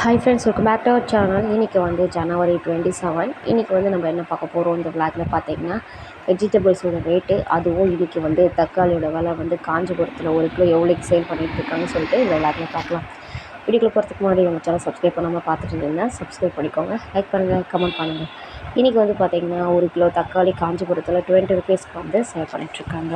Hi friends welcome back to our channel இன்றைக்கி வந்து ஜனவரி twenty seven இன்றைக்கி வந்து நம்ம என்ன பார்க்க போகிறோம் இந்த விளாக்ல பார்த்தீங்கன்னா வெஜிடபிள்ஸோட ரேட்டு அதுவும் இன்றைக்கி வந்து தக்காளியோட விலை வந்து காஞ்சிபுரத்தில் ஒரு கிலோ எவ்வளோக்கு சேல் பண்ணிகிட்டு இருக்காங்கன்னு சொல்லிட்டு இந்த விளாக்ல பார்க்கலாம். வீடியோக்குள்ள போகிறதுக்கு முன்னாடி நம்ம சேனல் சப்ஸ்கிரைப் பண்ணாமல் பார்த்துட்டு இருந்தீங்கன்னா சப்ஸ்கிரைப் பண்ணிக்கோங்க. லைக் பண்ணுங்கள் கமெண்ட் பண்ணுங்கள் இன்றைக்கி வந்து பார்த்திங்கன்னா ஒரு கிலோ தக்காளி காஞ்சிபுரத்தில் டுவெண்ட்டி ருபீஸ்க்கு வந்து சேல் பண்ணிகிட்ருக்காங்க